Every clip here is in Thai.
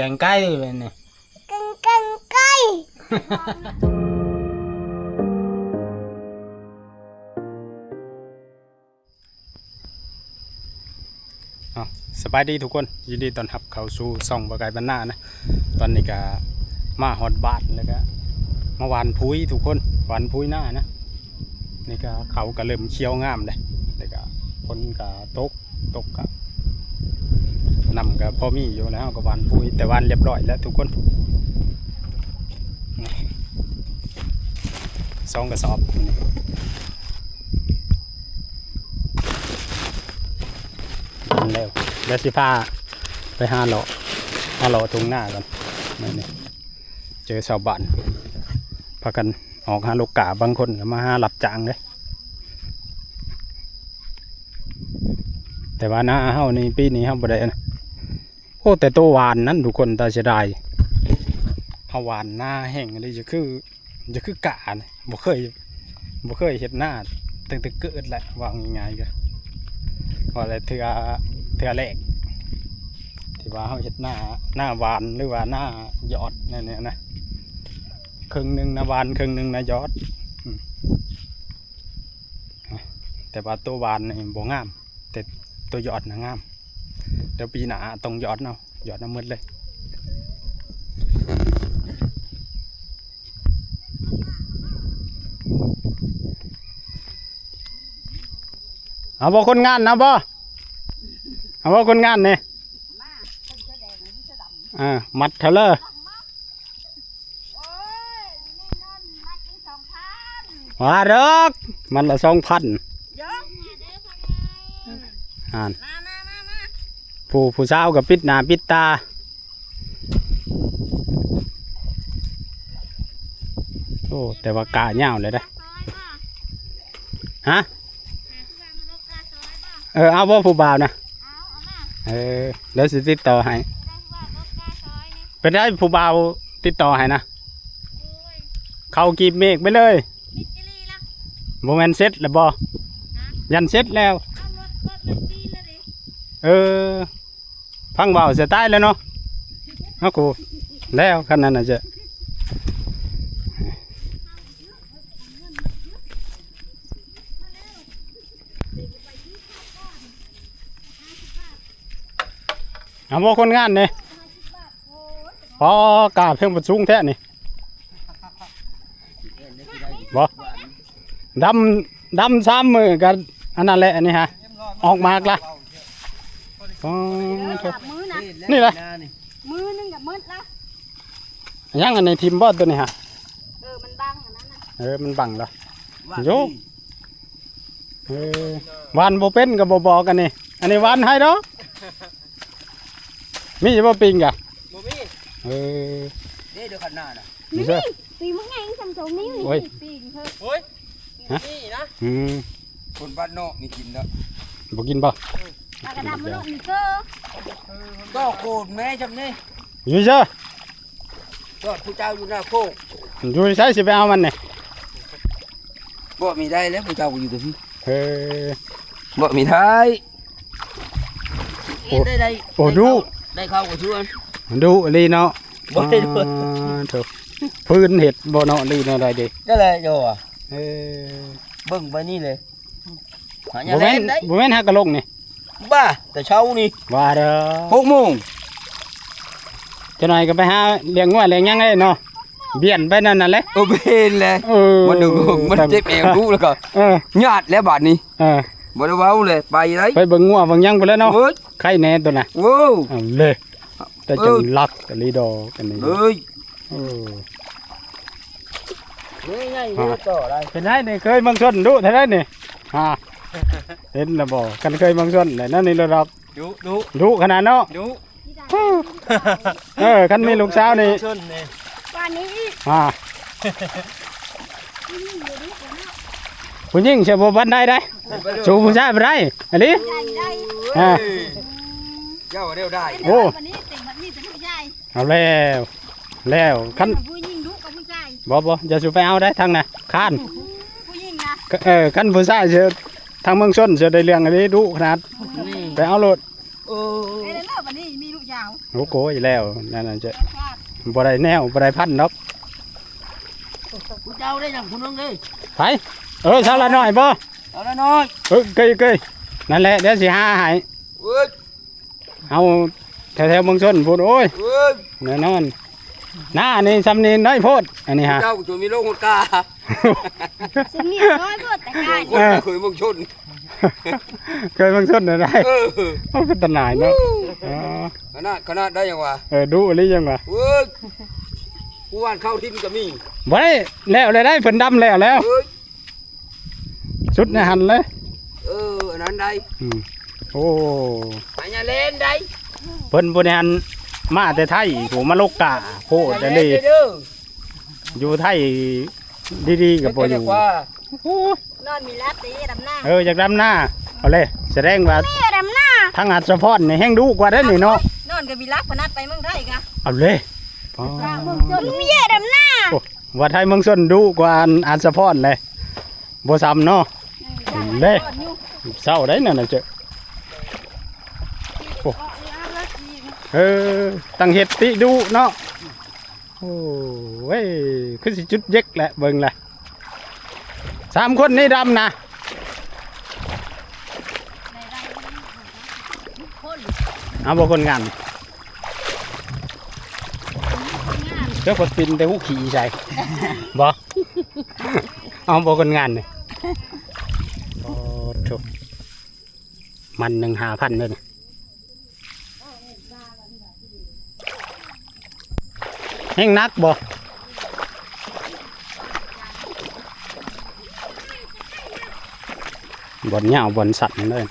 กินแกงไก่ไปเนี่ยกังกังไก่อ้าวสบายดีทุกคน ยินดีต้อนรับเข้าสู่ซ่องบะไก่บ้านหน้านะ ตอนนี้ก็มาฮอดบ้านแล้วก็มาหวานพุยทุกคนหวานพุยหน้านะนี่ก็เขาก็เริ่มเคี้ยวงามเลยแล้วก็ฝนก็ตกตกก็ นำก็พอมีอยู่แล้วก็หวานพุยแต่วานเรียบร้อยแล้วทุกคนสองกระสอบมันเร็วเดี๋ยวสิพาไปห้าเลาะหาเลาะตรงหน้ากันนี่นี่เจอชาวบ้านพากันออกหาลูกกาบางคนมาหาหลับจางเลยแต่ว่าหน้าเฮานี่ปีนี้เฮาบ่ได้นะ โอ้แต่ตัวหวานนั้นทุกคนตาเสียดายเฮาหวานหน้าแห้งอะไรจะคือจะคือกาเนี่ยบ่เคยบ่เคยเห็นหน้าตั้งแต่เกิดแหละว่าง่ายๆก็พอเลยเทือเทือแรกที่ว่าเขาเห็ดหน้าหน้าหวานหรือว่าหน้ายอดนั่นเนี่ยนะครึ่งหนึ่งนะหวานครึ่งหนึ่งนะยอด แต่ว่าตัวหวานนี่บ่งาม แต่ตัวยอดนะงาม เดี๋ยวปีหน้าต้องยอดเนาะยอดน้ำมืดเลยเอาบ่คนงานนะบ่เอาบ่คนงานเนี่ยอ่ามัดเทเลอร์โอ้ยนี่นอนมากี่สองพันว่าเด้อกมันละสองพันยกมาเด้อพ่อไงอ่านมามามามา ผู้ผู้สาวกับปิดหน้าปิดตา โอ้ แต่ว่ากาเงาวเลยนะซอยบ่ฮะหาเพื่อนมาลกกาซอยบ่เออ เอาบ่ผู้บ่าวนะเอาเอามาเออเดี๋ยวสิติดต่อให้ได้ว่าลกกาซอยนี่เป็นได้ผู้บ่าวติดต่อให้นะโอ้ยเข้ากีบเมฆไปเลยมิดจิลีละโมเมนเซ็ตแล้วบ่ยันเซ็ตแล้ว เอารถรถมันปีนแล้วดิเออ พังเบาเสียใต้แล้วเนาะเอากูแล้วขนาดนั้นจะเอาบ่คนงานเนี่ยพอกาเพิ่งประชุงแท้นี่บ่ดำดำซ้ำมือกันอันนั้นแหละนนี้ฮะ ออกมากละ อ๋อโถ่มือนะนี่แหละ มือนึงกับมืดละยังอันในทีมบอสตัวนี้ฮะเออมันบังอันนั้นน่ะเออมันบังเหรอโยก เออวานโบเป็นกับโบบอกกันนี่อันนี้วานให้เนาะมีจะบ่ปิงกะบ่มีเออเด้เดี๋ยวขันหน้าน่ะนี่เชื่อปีมึงไงทำตรงนี้โอ้ย ปีนเถอะโอ้ยฮะ นี่นะอืมคนบ้านนอกนี่กินแล้วบ่กินบ่ปา กกระดำมันลงนี่ก็ก็โกรธแม่จำนี่อยู่เชื่อก็ผู้เจ้าอยู่หน้าโคกอยู่ใช้สิไปเอามันนี่บ่มีได้แล้วผู้เจ้าก็อยู่แต่พี่เออบ่มีได้โอ้ได้ได้โอ้ดูได้เข้ากับชวนดูลีเนาะบ่ได้ด้วยอ่าโถูกพื้นเห็ดบ่เนาะลีเนาะได้ดิก็เลยโยอะเออเบิ่งไปนี่เลยหาหบ่ยังแม่เล่นนได้บ่แม่นฮักกะลงนี่ บ้าแต่เช้านี่ว่าเด้อหกโมงจะหน่อยก็ไปหาเลี้ยงงัวเลี้ยงหยังได้เนาะเบียนไปนั่นน่ะแหละโอเบนเลยเออมันดึงมันเจ็บเอวรู้แล้วก็เออญาติแล้วบาดนี้เออบ่ได้เว้าเลยไปเลยไปเบิ่งงัวเบิ่งหยังไปแล้วเนาะเอ้ยไข่แหน่ตัวน่ะโว้วเอาเลยแต่จังเออลักกะลีดอกันนี่เอ้ยเออนี่ไงนี่ต่อได้เป็นได้นี่เคยมังชนดุเท่าได้นี่ฮะ เห็นแล้วบ่กันเคยมังชนเลยนั่นนี่ระดับดูดูดุขนาดเนาะดูเออคันมีลูกสาวนี่ชนนี่วันนี้อีกอ่าผู้หญิงเชื่อบ่บันได้ได้สู้ผู้ชายบ่ได้อันนี้ใหญ่ได้อ่าเจ้าเร็วได้โอ้วันนี้เต็งวันนี้เป็นผู้ใหญ่เอาแล้วแล้วคันผู้หญิงดุกับผู้ชายบ่บ่อย่าสิไปเอาได้ทางน่ะข้านผู้หญิงนะเออคันผู้ชายเชื่อ ทางเมืองชนเชื่อได้เรื่องอันนี้ดุขนาดไปเอาโลดโเออไอ้เลิกวันนี้มีลูกยาวโอ้โหอีแล้วนั่นน่ะจะแค่พลาดบ่ได้แนวบ่ได้พันดอกกูเจ้าได้ยังคุณน้องเด้ไปเออเท่าละหน่อยบ่เอาละน้อยเออเกยเกยนั่นแหละเดี๋ยวสิหาให้เอ้ยเอาแถวๆเมืองชนพูดโอ้ยเอ้ยแน่นอนหน้านี่สำนีน้อยโพดอันนี้ฮะเจ้ากูจะมีโรคหัวกา สิมีน้อยเพื่อแต่กายคนบ่เคยมึงชนเคยเมืองชนได้เออเอาเป็นตาหนายเนาะอ๋อขนาดขนาดได้ยังวะเออดูอะไรยังวะเอ้ยกูว่านเข้าทิมก็มีบ่ได้แล้วเลยได้เพิ่นดำแล้วแล้วเอ้ยชุดในหันเลยเอออันนั้นได้อืมโอ้อันนี้เล่นได้เพิ่นบ่ได้หันมาแต่ไทยโหมาโลกกาโพดอัอันนนี้นี้เด้ออยู่ไทย ดีๆกับบ่อยู่ว่าโอ้นอนมีลาตีดำหน้าเออจากดำหน้าเอาเลยแสดงว่าเมียดำหน้าทางอัศพรนี่แห้งดูกว่าได้อนี่เนาะนอนกับวิลักพนัดไปเมืองไทยกะเอาเลยอ๋อเมียดำหน้าว่าไทยเมืองชนดูกว่าอัศพรเลยบ่ซ้ำเนาะเด้เศร้าได้นั่นน่ะเจ้าโอ้เออตั้งเฮ็ดติดูเนาะ โอ้ยคือสิจุดเย็กแหละเบิ่งแหละสามคนนี่ดำนะเอาบ่คนงานเจ้าคนปินแต่หูขี่ใส่บ่เอาบ่คนงานนี่โอ้ทุกมันหนึ่งหาพันเลยนี่แห้งนักบ่บนเหงาบนสัตว์เลย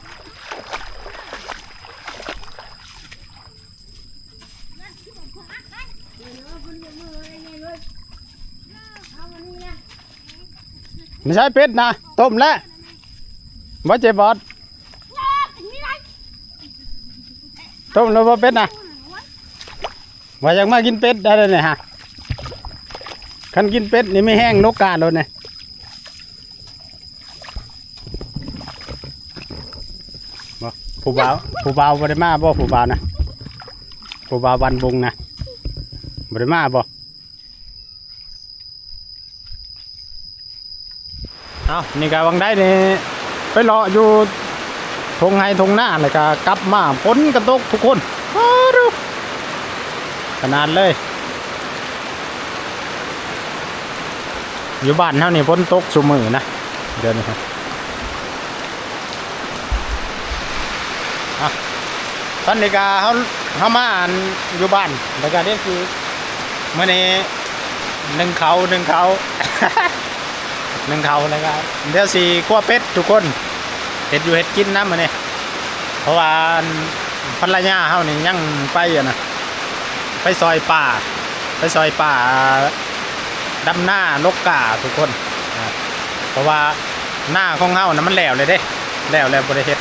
ไม่ใช่เป็ดนะ ต้มแล้วบ่เจ็บบอดต้มแล้วบ่เป็ดนะ ว่าอยากมากินเป็ดได้เลยเนี่ยฮะคันกินเป็ดนี่ไม่แห้งนกกาเลยเนี่ยบ่ผู้บ่าวผู้บ่าวบ่ไดมาบ่ผู้บ่าวนะผู้บ่าววันบุงนะบ่ไดมาบ่เอานี่ก็วังได้นี่ไปรออยู่ทงไฮทงหน้าเลยก็กลับมาพ้นกระตกทุกคนอ้าว ขนาดเลย อยู่บ้านเท่านี้พ้นตกสุมือนะ เดินครับอะตอนนี้ก็เขาเขามาอันอยู่บ้านแล้วก็นี่คือเมื่อนี้หนึ่งเขาหนึ่งเขาหนึ่งเขาแล้วก็เดี๋ยวสีขั้วเป็ดทุกคนเห็ดอยู่เห็ดกินนะมันนี่เพราะว่าภรรยาเฮานี่ยังไปอะนะ ไปซอยป่า ไปซอยป่าดำหน้านกกาทุกคน เพราะว่าหน้าของเฮานะมันแล้วเลยเด้แล้วแล้วบริเฮ็ด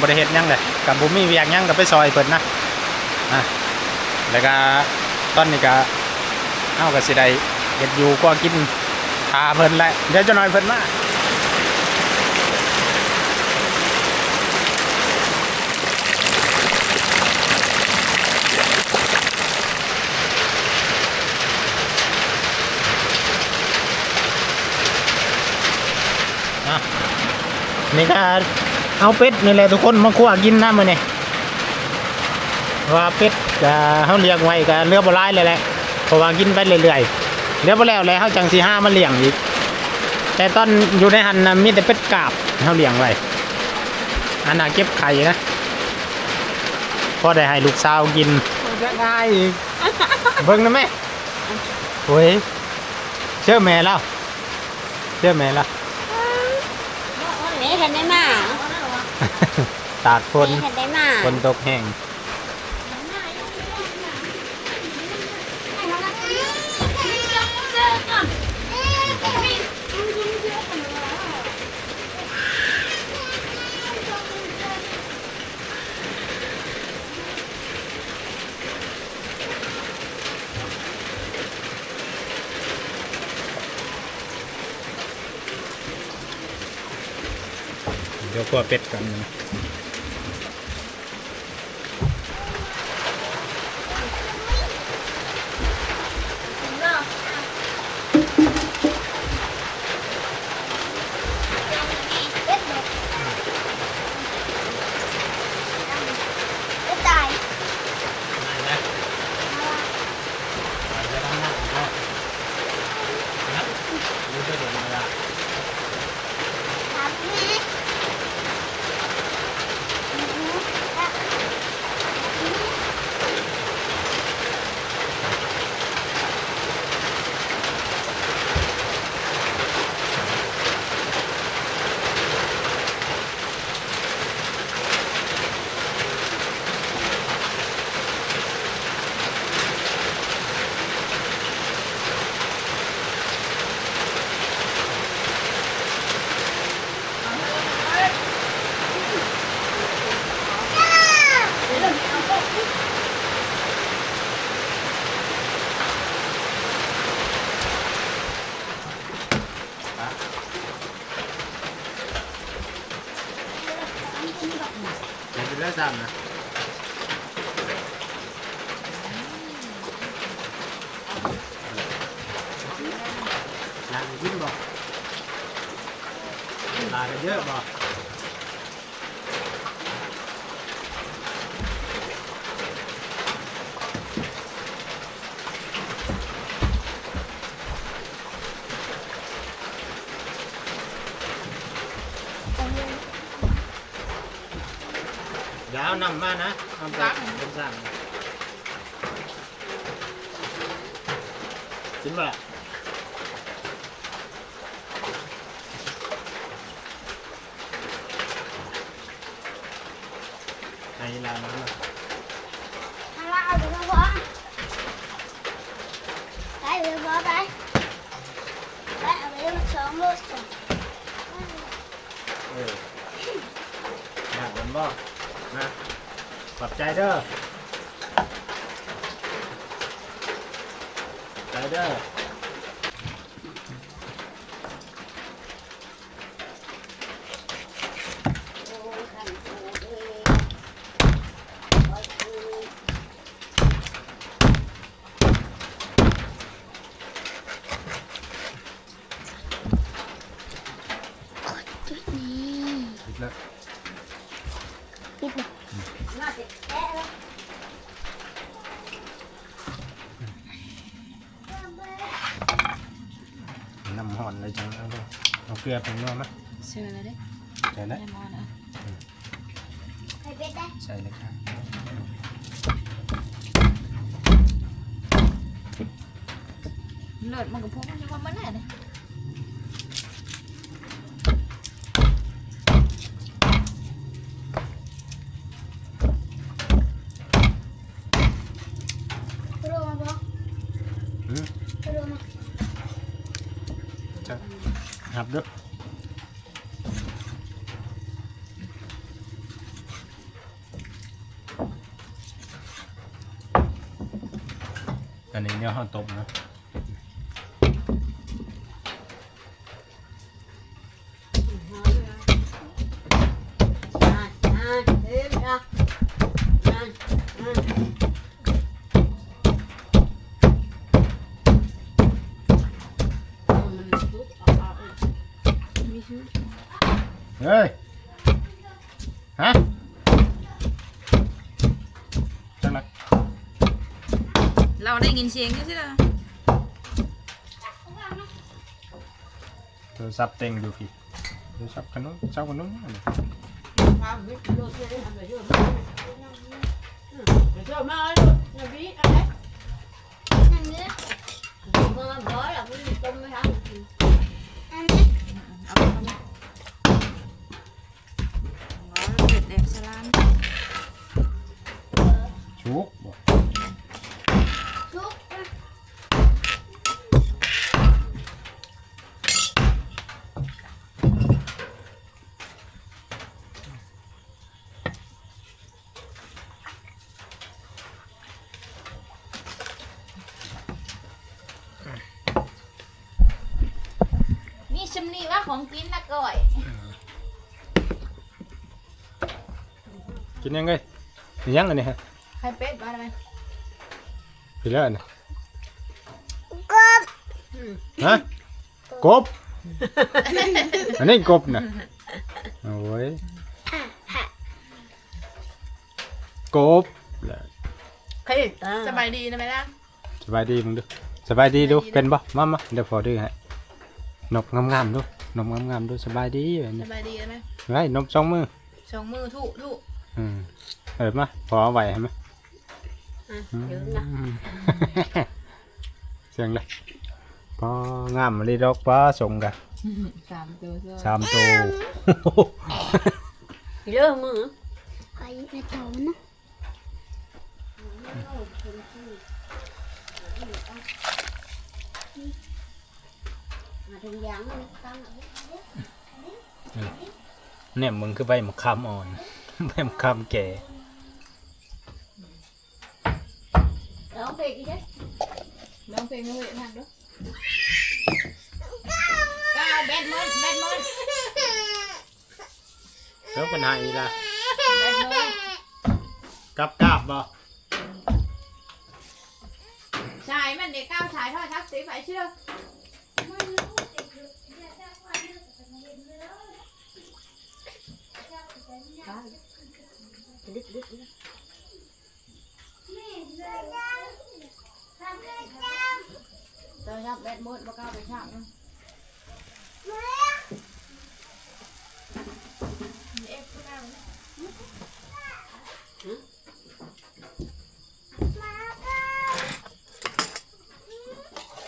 บริเฮ็ดยังเลยกับบุมีเวียกหยังกับไปซอยเพิ่นนะอะแล้วก็ตอนนี้ก็เฮาก็สิได้เฮ็ดอยู่ก็กินพาเพิ่นแหละเดี๋ยวจะน้อยเพิ่นมา นี่ก็เอาเป็ดนี่แหละทุกคนมาคั่วกินนะมื้อนี้ว่าเป็ดก็เฮาเลี้ยงไว้ก็เรือบ่หลายเลยแหละเพราะว่ากินไปเรื่อยๆเรือบ่แล้วแล้วเฮาจังสิหามาเลี้ยงอีก แต่ตอนอยู่ในหันนะมีแต่เป็ดกาบเขาเลี้ยงไว้อันน่ะเก็บไข่นะพอได้ให้ลูกสาวกินจะง่ายอีกเบิ่งนะแม่โอ้ยเชื่อแม่แล้วเชื่อแม่แล้ว นี่เห็นได้มาตากฝนเห็นได้มา ฝนตกแห้ง เดี๋ยวกลัวเป็ดกันนะ ซ้ำนะ อยากกินบ่ลากันเยอะ บ่เดี๋ยวเอานำมานะเอาไปเป็นสั่งกินบ่ล่ะไอ้ から ลือเป็นนัวมั้ยเชื่อเลยเด้ใช่ไหมไม่มอนะใครเป็ดได้ใช่เลยครับเลิศมันกับพวกมันยังว่ามันแน่เลยกระโดดมาบ่อืมกระโดดมาจะหับเด้วย อันนี้เนี่ยห้าตบนะมีชื่อเฮ้ย เราได้ยินเสียงอยู่สิล่ะโทรศัพท์เต็งดูพี่โทรศัพท์ขนมเจ้าขนมอันนี้นั่นเนี่ยอันนี้เอาไปเอาไปอ๋อ กินยังไงมียังอันนี้ฮะใครเป็ดมาได้ไหมพี่เลิศนะกบฮะกบ อันนี้กบนะโอ้ยกบแหละสบายดีนะไหมล่ะสบายดีมึงดูสบายดีดูเป็นบ่มามาเดี๋ยวพอดื้อให้นกงามๆดูนกงามๆดูสบายดีแบบสนี้บายดีไหมไว้นกสองมือสองมือทุทุ อืมเออมาพอเอาไว้ให้ไหมอืมเสียงเลยพองามมาลีดอกป้าส่งกันสามตัวเสื้อสามตัวไปในเตามันนะมาถึงยางมันตั้งเนี่ยมึงคือใบมะขามอ่อน ใบมะขามแก่ร้องเพลงอีกเด้ร้องเพลงให้เวททางด้ว ยก้าวแบดมอนแบดมอนแล้วปัญหาอีละ แบดมอน กับกาบบ่ ชายมันเด็กก้าวชายทอดทักสีไฟเชื่อ เตยรับแบดมดบ่ก้าวไปช่างนะเอฟก็ได้นะ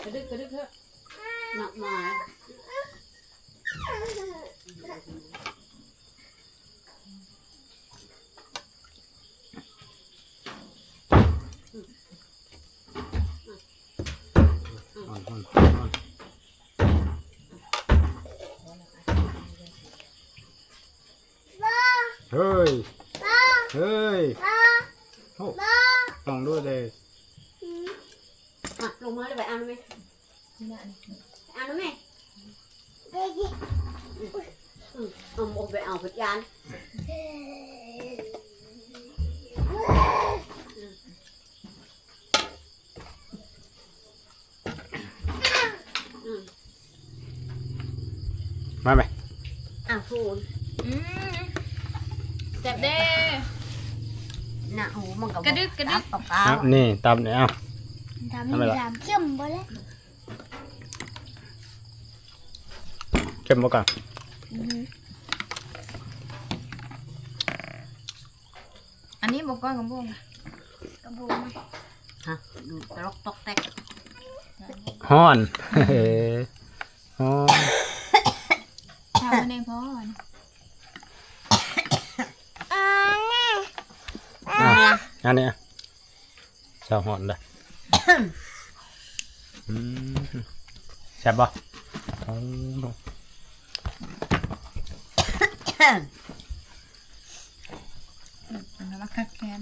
กระดึกกระดึกเถอะ หนักหนา อ่อนอ่อนอ่อนเฮ้ย เฮ้ยโอ้ลองดูเลย อะลงมาเลยไปเอาหน่อยไหม นี่นะนี่ ไปเอาหน่อยไหมอืม เอาหมดไปเอาพยานมาไหมอะพูนอืมเจ็บเด้หน้าหูมันก็กระดึกกระดึกตับเปล่าอะนี่ตำเนี่ยเอาทำทำไมให้ล่ะดำเข้มบ่เลยเข้มบ่ก่อน อันนี้บอกก้อนกับพวกกระบุงฮะดูตลกตกแตกฮ้อนเฮ้ฮ้อนชาวในพ่อนะอะอันนี้อะชาวฮ้อนได้อืมแซ่บบ่โอ้อันนั้นว่าคักแค้น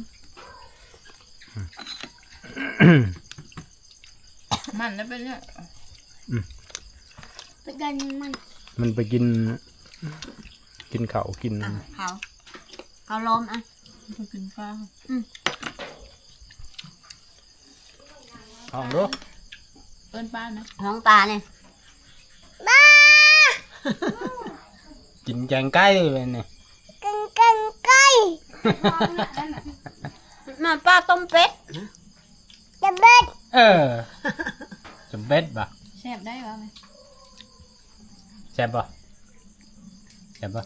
มันแล้วเป็นเนี่ยไปกันมันมันไปกิน กินข้าวกิน อะเขาเขาลมอะมันกินปลาห้องดูเปิ้นปลานะท้องตาเนี่ย กินแกงไก่เลยนี่กันกันไก่มาป้าต้มเป็ดจะเบ็ดเออจะเบ็ดบ่แซ่บได้ป่ะไหมแซ่บบ่แซ่บบ่